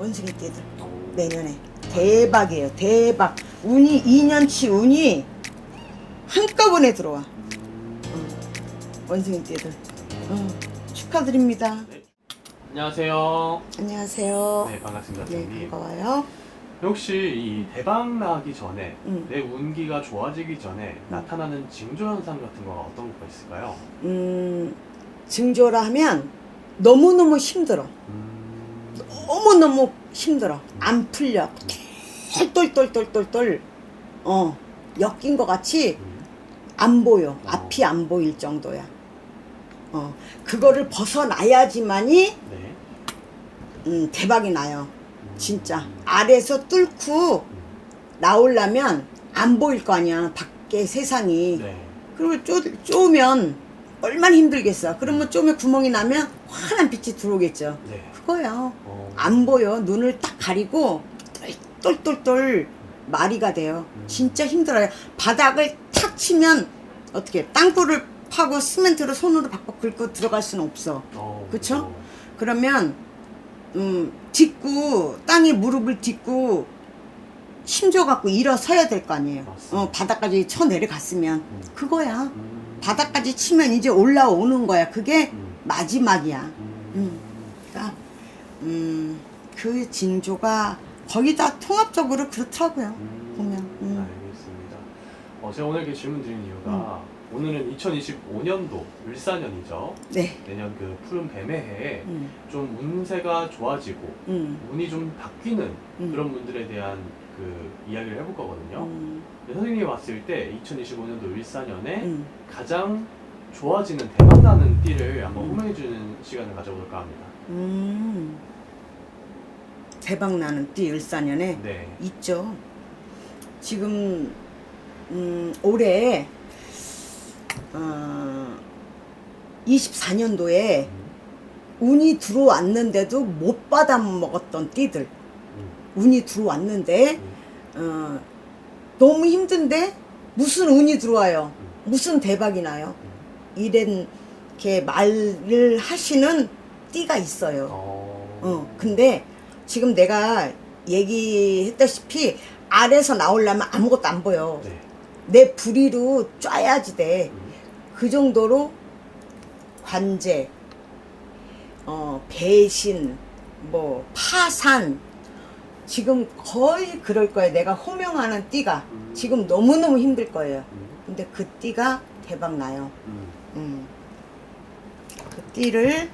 원숭이 띠들 오. 내년에 대박이에요 대박 운이 2년치 운이 한꺼번에 들어와 음. 원숭이 띠들 어, 축하드립니다 네. 안녕하세요. 안녕하세요 네, 반갑습니다, 네 선생님. 반가워요 혹시 이 대박 나기 전에 음. 내 운기가 좋아지기 전에 나타나는 징조 현상 같은 거가 어떤 거가 있을까요? 음 증조라 하면 너무너무 힘들어 음. 너무 너무 힘들어 안 풀려 똘똘똘똘똘똘 어 엮인 것 같이 음. 안 보여 어. 앞이 안 보일 정도야 어 그거를 벗어나야지만이 네. 음, 대박이 나요 음. 진짜 아래서 뚫고 음. 나오려면 안 보일 거 아니야 밖에 세상이 네. 그리고 쪼, 쪼면 얼마나 힘들겠어 그러면 쪼면 구멍이 나면 환한 빛이 들어오겠죠 네. 그거야 어. 안 보여 눈을 딱 가리고 똘똘똘 마리가 돼요 음. 진짜 힘들어요 바닥을 탁 치면 어떻게 땅굴을 파고 시멘트로 손으로 박박 긁고 들어갈 수는 없어 어, 그쵸? 그러면 음 딛고 땅에 무릎을 딛고 힘줘 갖고 일어서야 될 거 아니에요 맞습니다. 어 바닥까지 쳐 내려갔으면 음. 그거야 음. 바닥까지 치면 이제 올라오는 거야 그게 음. 마지막이야 음. 음. 음, 그 징조가 거의 다 통합적으로 그렇더라고요. 음. 보면, 음. 알겠습니다. 어, 제가 오늘 이렇게 질문 드린 이유가 오늘은 2025년도 을사년이죠. 네. 내년 그 푸른 뱀의 해에 음, 좀 운세가 좋아지고 음, 운이 좀 바뀌는 음. 그런 분들에 대한 그 이야기를 해볼 거거든요. 음, 근데 선생님이 봤을 때 2025년도 을사년에 음. 가장 좋아지는 대박나는 띠를 한번 음. 호명해주는 시간을 가져볼까 합니다. 음. 대박 나는 띠 을사년에 네. 있죠. 지금 음, 올해 어, 24년도에 음. 운이 들어왔는데도 못 받아 먹었던 띠들 음. 운이 들어왔는데 음. 어, 너무 힘든데 무슨 운이 들어와요. 무슨 대박이 나요. 이렇게 말을 하시는 띠가 있어요. 어. 어, 근데 지금 내가 얘기했다시피 아래서 나오려면 아무것도 안 보여. 네. 내 부리로 쪄야지 돼. 음. 그 정도로 관제, 어, 배신, 뭐, 파산, 지금 거의 그럴 거예요. 내가 호명하는 띠가. 음. 지금 너무너무 힘들 거예요. 음. 근데 그 띠가 대박 나요. 음. 음. 그 띠를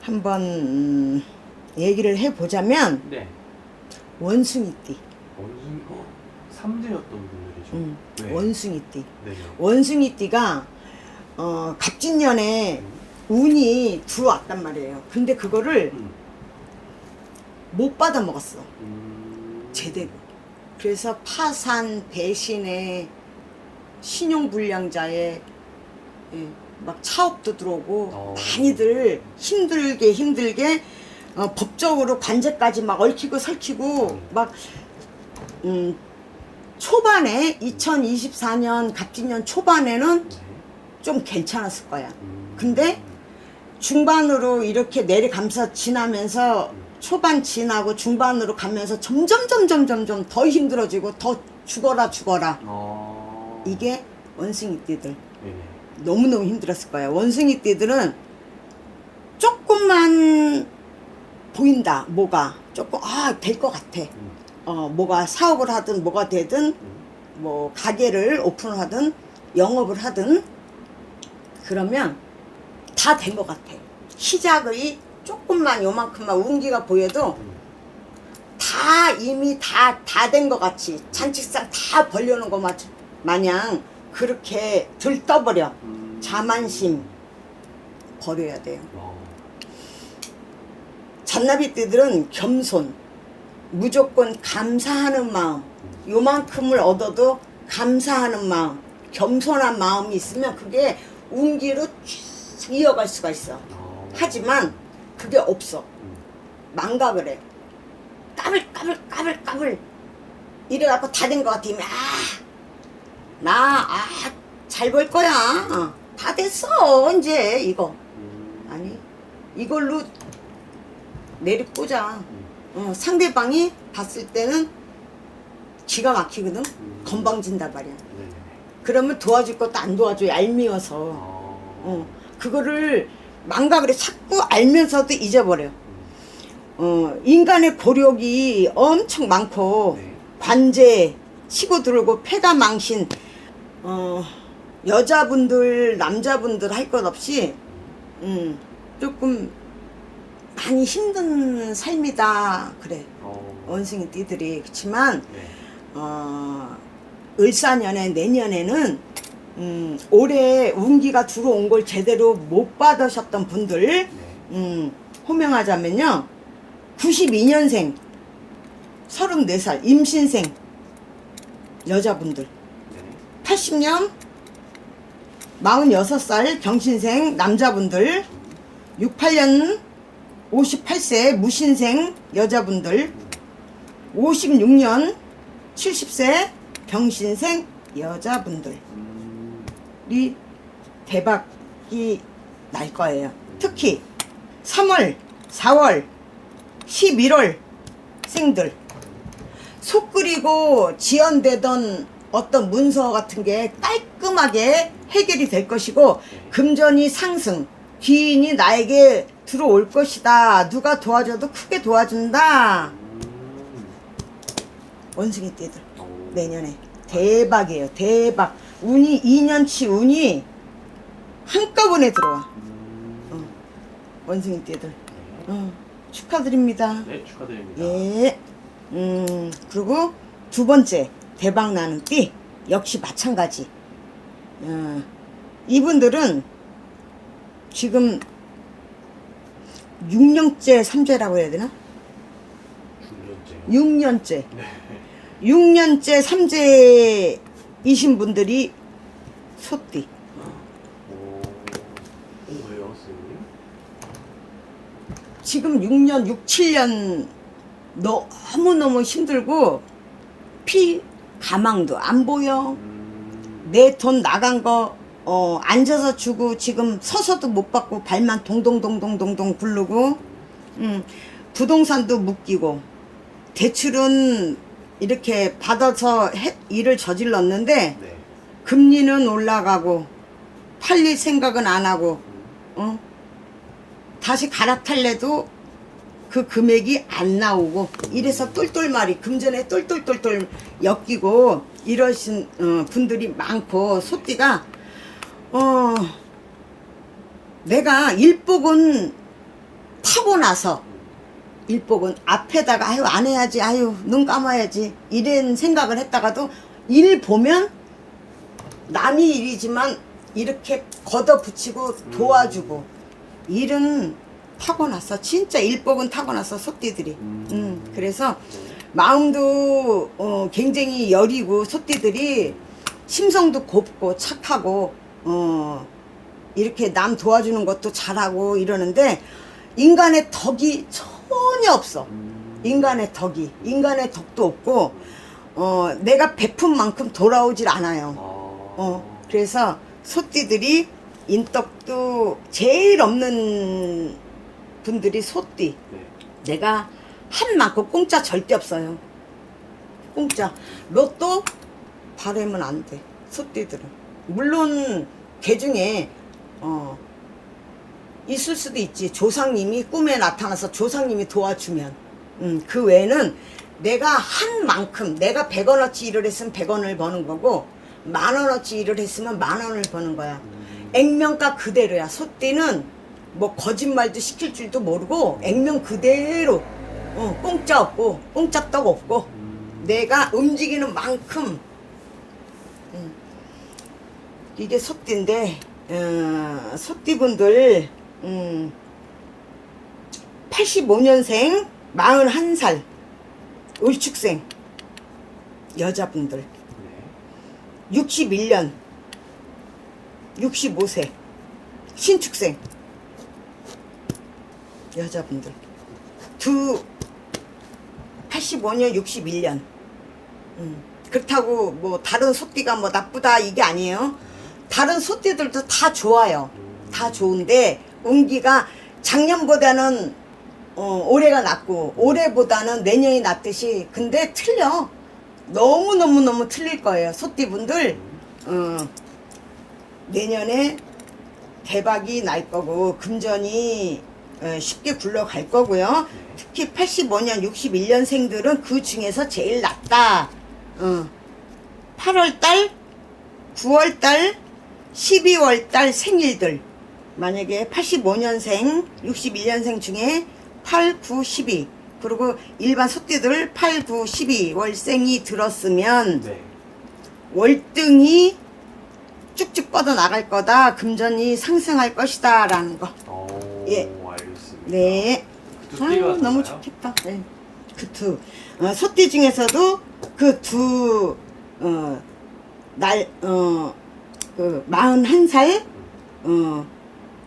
한번 음, 얘기를 해보자면 네. 원숭이 띠. 원숭이 어, 삼재였던 분들이죠. 음, 네. 원숭이 띠. 네. 원숭이 띠가 어, 갑진년에 운이 들어왔단 말이에요. 근데 그거를 음. 못 받아 먹었어. 음. 제대로. 그래서 파산, 배신에 신용불량자에 예, 막 차업도 들어오고 어. 많이들 힘들게 힘들게 어, 법적으로 관제까지 막 얽히고 설키고 음. 막 음, 초반에 2024년 갑진년 초반에는 네. 좀 괜찮았을 거야. 음. 근데 중반으로 이렇게 내리감사 지나면서 초반 지나고 중반으로 가면서 점점 점점 점점 더 힘들어지고 더 죽어라 죽어라 어. 이게 원숭이 띠들 네네. 너무너무 힘들었을 거야 원숭이 띠들은 조금만 보인다 뭐가 조금 아 될 것 같아 음. 어 뭐가 사업을 하든 뭐가 되든 음. 뭐 가게를 오픈을 하든 영업을 하든 그러면 다 된 것 같아. 시작의 조금만 요만큼만 운기가 보여도 음. 다 이미 다 다 된 것 같이 잔치상 다 벌려놓은 것 마- 마냥 그렇게 들떠버려. 음. 자만심 버려야 돼요. 어. 잔나비 띠들은 겸손, 무조건 감사하는 마음, 요만큼을 얻어도 감사하는 마음, 겸손한 마음이 있으면 그게 운기로 쭉 이어갈 수가 있어. 어. 하지만 그게 없어. 음. 망각을 해. 까불 까불 까불 까불 이래갖고 다 된 것 같으면 아 나 아 잘 벌 거야. 어, 다 됐어 이제 이거 음. 아니 이걸로 내리 꽂아. 음. 어, 상대방이 봤을 때는 기가 막히거든. 음. 건방진단 말이야. 네네네. 그러면 도와줄 것도 안 도와줘. 얄미워서. 어. 어, 그거를 망각을 해. 자꾸 알면서도 잊어버려. 음. 어, 인간의 고력이 엄청 많고, 네. 관제 치고 들고 폐가 망신, 어, 여자분들, 남자분들 할 것 없이, 음, 조금 많이 힘든 삶이다. 그래. 어. 원숭이 띠들이. 그렇지만, 네. 어, 을사년에 내년에는 음, 올해 운기가 들어온 걸 제대로 못 받으셨던 분들 네. 음, 호명하자면요 92년생 34살 임신생 여자분들 네. 80년 46살 병신생 남자분들 68년 58세 무신생 여자분들 56년 70세 병신생 여자분들이 음. 대박이 날 거예요. 특히 3월, 4월, 11월 생들 속 끓이고 지연되던 어떤 문서 같은 게 깔끔하게 해결이 될 것이고 금전이 상승, 귀인이 나에게 들어올 것이다. 누가 도와줘도 크게 도와준다. 음. 원숭이 띠들 오. 내년에 대박이에요. 대박. 운이 2년치 운이 한꺼번에 들어와. 음. 원숭이 띠들. 네. 어, 축하드립니다. 네, 축하드립니다. 예. 음, 그리고 두 번째, 대박 나는 띠. 역시 마찬가지. 어, 이분들은 지금 6년째 삼재라고 해야 되나? 중년째. 6년째. 네. 6년째 삼재이신 분들이 소띠. 오. 오, 왜요, 선생님? 지금 6년, 6, 7년 너무너무 힘들고 피 가망도 안 보여. 음. 내돈 나간 거 어, 앉아서 주고 지금 서서도 못 받고 발만 동동동동동동 굴르고 음, 부동산도 묶이고 대출은 이렇게 받아서 해- 일을 저질렀는데 네. 금리는 올라가고 팔릴 생각은 안 하고 음. 어? 다시 갈아탈래도 그 금액이 안 나오고 이래서 똘똘말이 금전에 똘똘똘똘 엮이고 이러신 어, 분들이 많고 소띠가 어 내가 일복은 타고 나서 일복은 앞에다가 아유 안 해야지 아유 눈 감아야지 이런 생각을 했다가도 일 보면 남이 일이지만 이렇게 걷어붙이고 도와주고 일은 타고났어 진짜 일복은 타고났어 소띠들이 음. 음 그래서 네. 마음도 어, 굉장히 여리고 소띠들이 심성도 곱고 착하고 어, 이렇게 남 도와주는 것도 잘하고 이러는데 인간의 덕이 전혀 없어 음. 인간의 덕이 인간의 덕도 없고 어, 내가 베푼 만큼 돌아오질 않아요 아. 어, 그래서 소띠들이 인덕도 제일 없는 분들이 소띠 네. 내가 한 만큼 공짜 절대 없어요. 공짜. 로또 바라면 안 돼. 소띠들은. 물론 개 중에 어 있을 수도 있지. 조상님이 꿈에 나타나서 조상님이 도와주면. 음, 그 외에는 내가 한 만큼 내가 100원어치 일을 했으면 100원을 버는 거고 만 원어치 일을 했으면 만 원을 버는 거야. 음. 액면가 그대로야. 소띠는 뭐 거짓말도 시킬 줄도 모르고 액면 그대로 어, 공짜 없고 공짜 떡 없고 음. 내가 움직이는 만큼 음, 이게 소띠인데 어, 소띠분들 음, 85년생 41살 을축생 여자분들. 네. 61년 65세 신축생 여자분들. 두 85년 61년. 음, 그렇다고 뭐 다른 소띠가 뭐 나쁘다 이게 아니에요 다른 소띠들도 다 좋아요 음. 다 좋은데 운기가 작년보다는 어, 올해가 낫고 올해보다는 내년이 낫듯이 근데 틀려 너무 너무 너무 틀릴 거예요 소띠분들 음. 어, 내년에 대박이 날 거고 금전이 어, 쉽게 굴러갈 거고요. 네. 특히 85년, 61년생들은 그 중에서 제일 낫다. 어, 8월달, 9월달, 12월 달 생일들 만약에 85년생, 61년생 중에 8, 9, 12 그리고 일반 소띠들 8, 9, 12 월생이 들었으면 네. 월등히 쭉쭉 뻗어 나갈 거다. 금전이 상승할 것이다 라는 거. 오, 예. 알겠습니다. 네. 두 아유, 너무? 좋겠다. 네. 그 두. 어, 소띠 중에서도 그 두, 어, 날, 어, 그, 41살, 어,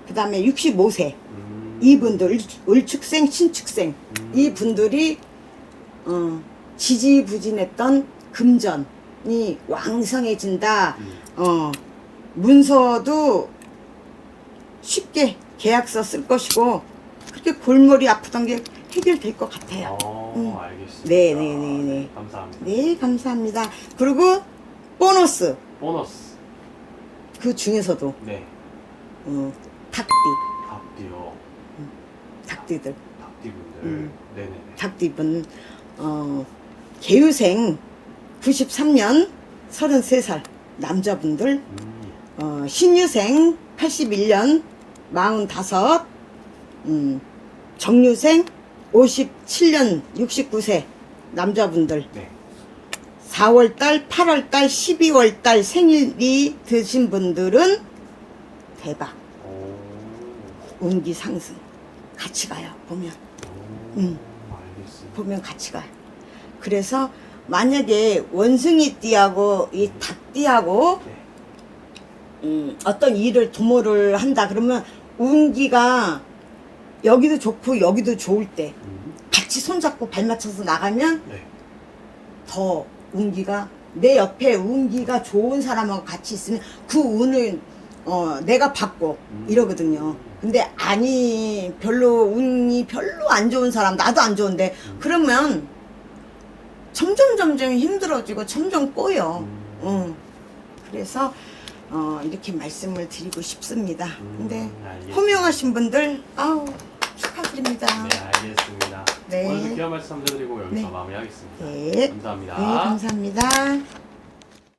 그 다음에 65세. 음. 이분들, 을- 을축생, 신축생. 음. 이 분들이, 어, 지지부진했던 금전이 왕성해진다. 음. 어, 문서도 쉽게 계약서 쓸 것이고 그렇게 골머리 아프던 게 해결될 것 같아요. 어, 음. 알겠습니다. 네, 네, 네, 네. 감사합니다. 네, 감사합니다. 그리고 보너스 보너스. 그 중에서도 네. 어, 닭띠, 닭띠요. 닭띠들, 닭띠분들. 음. 네네네. 닭띠분 어, 개유생 93년 33살 남자분들 음. 어, 신유생 81년 45, 음, 정유생 57년 69세 남자분들 네. 4월달, 8월달, 12월달 생일이 드신 분들은 대박 오. 운기 상승 같이 가요 보면 오. 음. 보면 같이 가요 그래서 만약에 원숭이 띠하고 이 닭띠하고 네. 음, 어떤 일을 도모를 한다 그러면 운기가 여기도 좋고 여기도 좋을 때 음. 같이 손잡고 발 맞춰서 나가면 네. 더 운기가 내 옆에 운기가 좋은 사람하고 같이 있으면 그 운을 어, 내가 받고 음. 이러거든요. 근데 아니 별로 운이 별로 안 좋은 사람 나도 안 좋은데 음. 그러면 점점 점점 힘들어지고 점점 꼬여. 음. 응. 그래서 어, 이렇게 말씀을 드리고 싶습니다. 음, 근데 알겠습니다. 호명하신 분들 아우 축하드립니다. 네, 알겠습니다. 네. 오늘도 귀한 말씀 드리고 여기서 네. 마무리하겠습니다. 네. 감사합니다. 네, 감사합니다.